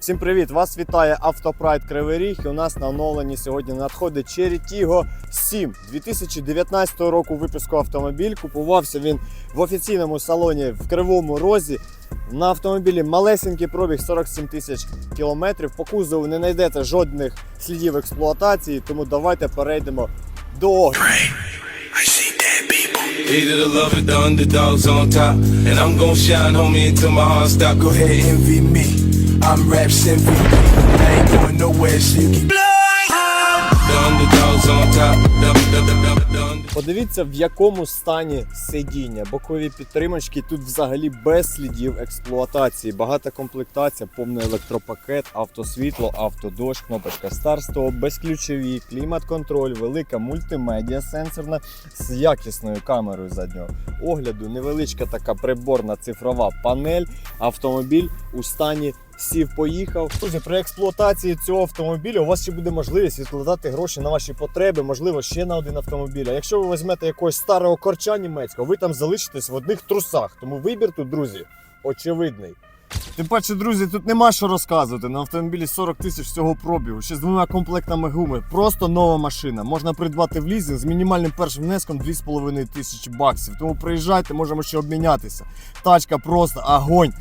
Всім привіт! Вас вітає Автопрайд Кривий Ріг. І у нас на оновленні сьогодні надходить Cherry Tiggo 7 2019 року випуску автомобіль. Купувався він в офіційному салоні в Кривому Розі. На автомобілі малесенький пробіг 47 тисяч кілометрів. По кузову не знайдете жодних слідів експлуатації, тому давайте перейдемо до. Either the love or the underdogs on top. And I'm gon' shine, homie, until my heart stop. Go ahead, envy me. I'm Raps MVP. I ain't going nowhere, so you keep. The underdogs on top. The, the, the, the, the under- Подивіться, в якому стані сидіння. Бокові підтримочки тут взагалі без слідів експлуатації. Багата комплектація, повний електропакет, автосвітло, автодощ, кнопочка старт-стоп, безключові, клімат-контроль, велика мультимедіа сенсорна з якісною камерою заднього огляду, невеличка така приборна цифрова панель. Автомобіль у стані сів, поїхав. Друзі, при експлуатації цього автомобіля у вас ще буде можливість відкладати гроші на ваші потреби, можливо, ще на один автомобіль. А якщо ви візьмете якогось старого корча німецького, ви там залишитесь в одних трусах. Тому вибір тут, друзі, очевидний. Тим паче, друзі, тут нема що розказувати. На автомобілі 40 тисяч всього пробігу, ще з двома комплектами гуми. Просто нова машина. Можна придбати в лізинг з мінімальним першим внеском 2,5 тисячі баксів. Тому приїжджайте, можемо ще обмінятися. Тачка просто огонь.